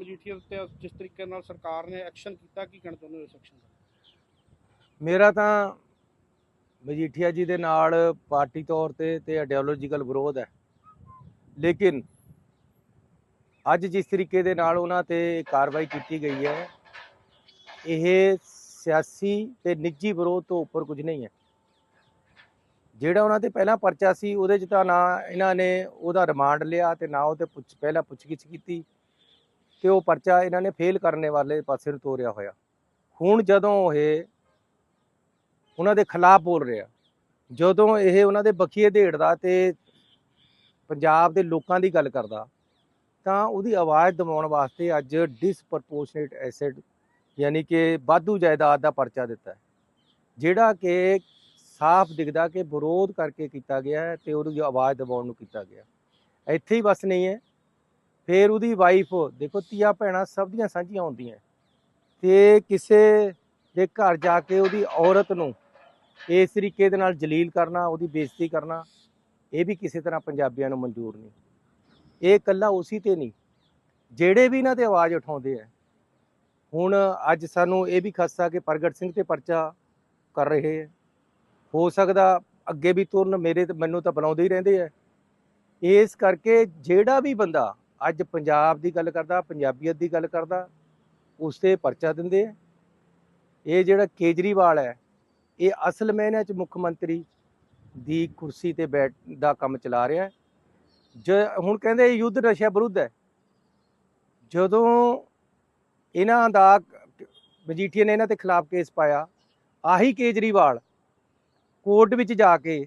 ਮਜੀਠੀਆ ਉੱਤੇ ਜਿਸ ਤਰੀਕੇ ਨਾਲ ਸਰਕਾਰ ਨੇ ਐਕਸ਼ਨ ਕੀਤਾ, ਕੀ ਕਹਿਣਾ ਚਾਹੁੰਦੇ ਹੋ ਇਸ ਐਕਸ਼ਨ ਦਾ? ਮੇਰਾ ਤਾਂ ਮਜੀਠੀਆ ਜੀ ਦੇ ਨਾਲ ਪਾਰਟੀ ਤੌਰ ਤੇ ਤੇ ਆਈਡੀਓਲੋਜੀਕਲ ਵਿਰੋਧ ਹੈ। ਲੇਕਿਨ ਅੱਜ ਜਿਸ ਤਰੀਕੇ ਦੇ ਨਾਲ ਉਹਨਾਂ ਤੇ ਕਾਰਵਾਈ ਕੀਤੀ ਗਈ ਹੈ, ਇਹ ਸਿਆਸੀ ਤੇ ਨਿੱਜੀ ਵਿਰੋਧ ਤੋਂ ਉੱਪਰ ਕੁਝ ਨਹੀਂ ਹੈ। ਜਿਹੜਾ ਉਹਨਾਂ ਤੇ ਪਹਿਲਾਂ ਪਰਚਾ ਸੀ, ਉਹਦੇ 'ਚ ਤਾਂ ਨਾ ਇਹਨਾਂ ਨੇ ਉਹਦਾ ਰਿਮਾਂਡ ਲਿਆ ਤੇ ਨਾ ਉਹ ਤੇ ਪੁੱਛ, ਪਹਿਲਾਂ ਪੁੱਛਗਿੱਛ ਕੀਤੀ। ਤੇ ਉਹ ਪਰਚਾ ਇਹਨਾਂ ਨੇ ਫੇਲ ਕਰਨੇ ਵਾਲੇ ਪਾਸੇ ਨੂੰ ਤੋਰਿਆ ਹੋਇਆ। ਹੁਣ ਜਦੋਂ ਇਹ ਉਹਨਾਂ ਦੇ ਖਿਲਾਫ ਬੋਲ ਰਿਹਾ, ਜਦੋਂ ਇਹ ਉਹਨਾਂ ਦੇ ਬਖੀਏ ਢੇੜਦਾ ਤੇ ਪੰਜਾਬ ਦੇ ਲੋਕਾਂ ਦੀ ਗੱਲ ਕਰਦਾ, ਤਾਂ ਉਹਦੀ ਆਵਾਜ਼ ਦਬਾਉਣ ਵਾਸਤੇ ਅੱਜ ਡਿਸਪ੍ਰੋਪੋਰਸ਼ਨੇਟ ਐਸਿਡ ਯਾਨੀ ਕਿ ਵਾਧੂ ਜਾਇਦਾਦ ਦਾ ਪਰਚਾ ਦਿੱਤਾ ਜਿਹੜਾ ਕਿ ਸਾਫ਼ ਦਿਖਦਾ ਕਿ ਵਿਰੋਧ ਕਰਕੇ ਕੀਤਾ ਗਿਆ ਹੈ ਤੇ ਉਹਦੀ ਆਵਾਜ਼ ਦਬਾਉਣ ਨੂੰ ਕੀਤਾ ਗਿਆ। ਇੱਥੇ ਹੀ ਬਸ ਨਹੀਂ ਹੈ। ਫਿਰ ਉਹਦੀ ਵਾਈਫ ਦੇਖੋ ਤੀਆ ਭੈਣਾਂ ਸਭ ਦੀਆਂ ਸਾਂਝੀਆਂ ਹੁੰਦੀਆਂ। ਤੇ ਕਿਸੇ ਦੇ ਘਰ ਜਾ ਕੇ ਉਹਦੀ ਔਰਤ ਨੂੰ ਇਸ ਤਰੀਕੇ ਦੇ ਨਾਲ ਜਲੀਲ ਕਰਨਾ, ਉਹਦੀ ਬੇਇੱਜ਼ਤੀ ਕਰਨਾ, ਇਹ ਵੀ ਕਿਸੇ ਤਰ੍ਹਾਂ ਪੰਜਾਬੀਆਂ ਨੂੰ ਮਨਜ਼ੂਰ ਨਹੀਂ। ਇਹ ਇਕੱਲਾ ਉਸੇ ਤੇ ਨਹੀਂ, ਜਿਹੜੇ ਵੀ ਇਹਨਾਂ ਤੇ ਆਵਾਜ਼ ਉਠਾਉਂਦੇ ਆ। ਹੁਣ ਅੱਜ ਸਾਨੂੰ ਇਹ ਵੀ ਖਸਾ ਕਿ ਪ੍ਰਗਟ ਸਿੰਘ ਤੇ ਪਰਚਾ ਕਰ ਰਹੇ ਹੈ ਹੋ ਸਕਦਾ ਅੱਗੇ ਵੀ ਤੁਰਨ ਮੇਰੇ ਤੇ, ਮੈਨੂੰ ਤਾਂ ਬੁਲਾਉਂਦੇ ਹੀ ਰਹਿੰਦੇ ਆ। ਇਸ ਕਰਕੇ ਜਿਹੜਾ ਵੀ ਬੰਦਾ ਅੱਜ ਪੰਜਾਬ ਦੀ ਗੱਲ ਕਰਦਾ, ਪੰਜਾਬੀਅਤ ਦੀ ਗੱਲ ਕਰਦਾ ਉਸ ਤੇ ਪਰਚਾ ਦਿੰਦੇ ਆ। ਇਹ ਜਿਹੜਾ ਕੇਜਰੀਵਾਲ ਹੈ, ਇਹ ਅਸਲ ਮੈਨੇ ਚ ਮੁੱਖ ਮੰਤਰੀ ਦੀ ਕੁਰਸੀ ਤੇ ਬੈਠ ਦਾ ਕੰਮ ਚਲਾ ਰਿਹਾ ਹੈ। ਜ, ਹੁਣ ਕਹਿੰਦੇ ਯੁੱਧ ਨਸ਼ਾ ਵਿਰੁੱਧ ਹੈ। ਜਦੋਂ ਇਹਨਾਂ ਦਾ ਮਜੀਠੀਆ ਨੇ ਇਹਨਾਂ ਦੇ ਖਿਲਾਫ ਕੇਸ ਪਾਇਆ, ਆਹੀ ਕੇਜਰੀਵਾਲ ਕੋਰਟ ਵਿੱਚ ਜਾ ਕੇ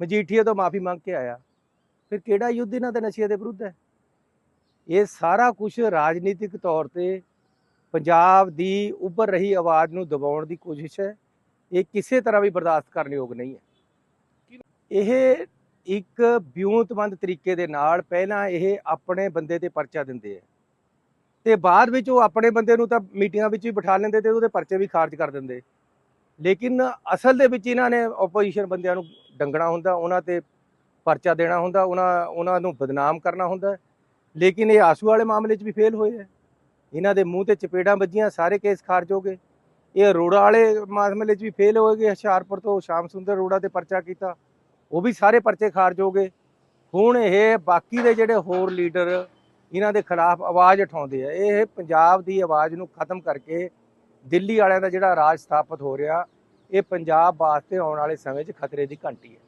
ਮਜੀਠੀਆ ਤੋਂ ਮਾਫੀ ਮੰਗ ਕੇ ਆਇਆ। ਫਿਰ ਕਿਹੜਾ ਯੁੱਧ ਇਹਨਾਂ ਦੇ ਨਸ਼ੇ ਦੇ ਵਿਰੁੱਧ ਹੈ? ਇਹ ਸਾਰਾ ਕੁਝ ਰਾਜਨੀਤਿਕ ਤੌਰ ਤੇ ਪੰਜਾਬ ਦੀ ਉੱਭਰ ਰਹੀ ਆਵਾਜ਼ ਨੂੰ ਦਬਾਉਣ ਦੀ ਕੋਸ਼ਿਸ਼ ਹੈ। ਇਹ ਕਿਸੇ ਤਰ੍ਹਾਂ ਵੀ ਬਰਦਾਸ਼ਤ ਕਰਨ ਯੋਗ ਨਹੀਂ ਹੈ। ਇਹ ਇੱਕ ਵਿਉਂਤਬੰਦ ਤਰੀਕੇ ਦੇ ਨਾਲ ਪਹਿਲਾਂ ਇਹ ਆਪਣੇ ਬੰਦੇ ਤੇ ਪਰਚਾ ਦਿੰਦੇ ਆ ਤੇ ਬਾਅਦ ਵਿੱਚ ਉਹ ਆਪਣੇ ਬੰਦੇ ਨੂੰ ਤਾਂ ਮੀਟਿੰਗਾਂ ਵਿੱਚ ਵੀ ਬਿਠਾ ਲੈਂਦੇ ਤੇ ਉਹਦੇ ਪਰਚੇ ਵੀ ਖਾਰਜ ਕਰ ਦਿੰਦੇ। ਲੇਕਿਨ ਅਸਲ ਦੇ ਵਿੱਚ ਇਹਨਾਂ ਨੇ ਆਪੋਜੀਸ਼ਨ ਬੰਦਿਆਂ ਨੂੰ ਡੰਗਣਾ ਹੁੰਦਾ, ਉਹਨਾਂ ਤੇ ਪਰਚਾ ਦੇਣਾ ਹੁੰਦਾ, ਉਹਨਾਂ ਉਹਨਾਂ ਨੂੰ ਬਦਨਾਮ ਕਰਨਾ ਹੁੰਦਾ। ਲੇਕਿਨ ਇਹ ਆਸੂ ਵਾਲੇ ਮਾਮਲੇ 'ਚ ਵੀ ਫੇਲ ਹੋਏ ਆ ਇਹਨਾਂ ਦੇ ਮੂੰਹ ਤੇ ਚਪੇੜਾਂ ਵੱਜੀਆਂ, ਸਾਰੇ ਕੇਸ ਖਾਰਜ ਹੋ ਗਏ। ਇਹ ਅਰੋੜਾ ਵਾਲੇ ਮਾਮਲੇ 'ਚ ਵੀ ਫੇਲ ਹੋਏ ਗਏ, ਹੁਸ਼ਿਆਰਪੁਰ ਤੋਂ ਸ਼ਾਮ ਸੁੰਦਰ ਅਰੋੜਾ ਤੇ ਪਰਚਾ ਕੀਤਾ। ਉਹ ਵੀ ਸਾਰੇ ਪਰਚੇ ਖਾਰਜ ਹੋ ਗਏ। ਹੁਣ ਇਹ ਬਾਕੀ ਦੇ ਜਿਹੜੇ ਹੋਰ ਲੀਡਰ, ਇਹਨਾਂ ਦੇ ਖਿਲਾਫ ਆਵਾਜ਼ ਉਠਾਉਂਦੇ ਆ। ਇਹ ਪੰਜਾਬ ਦੀ ਆਵਾਜ਼ ਨੂੰ ਖਤਮ ਕਰਕੇ ਦਿੱਲੀ ਵਾਲਿਆਂ ਦਾ ਜਿਹੜਾ ਰਾਜ ਸਥਾਪਿਤ ਹੋ ਰਿਹਾ, ਇਹ ਪੰਜਾਬ ਵਾਸਤੇ ਆਉਣ ਵਾਲੇ ਸਮੇਂ 'ਚ ਖਤਰੇ ਦੀ ਘੰਟੀ ਹੈ।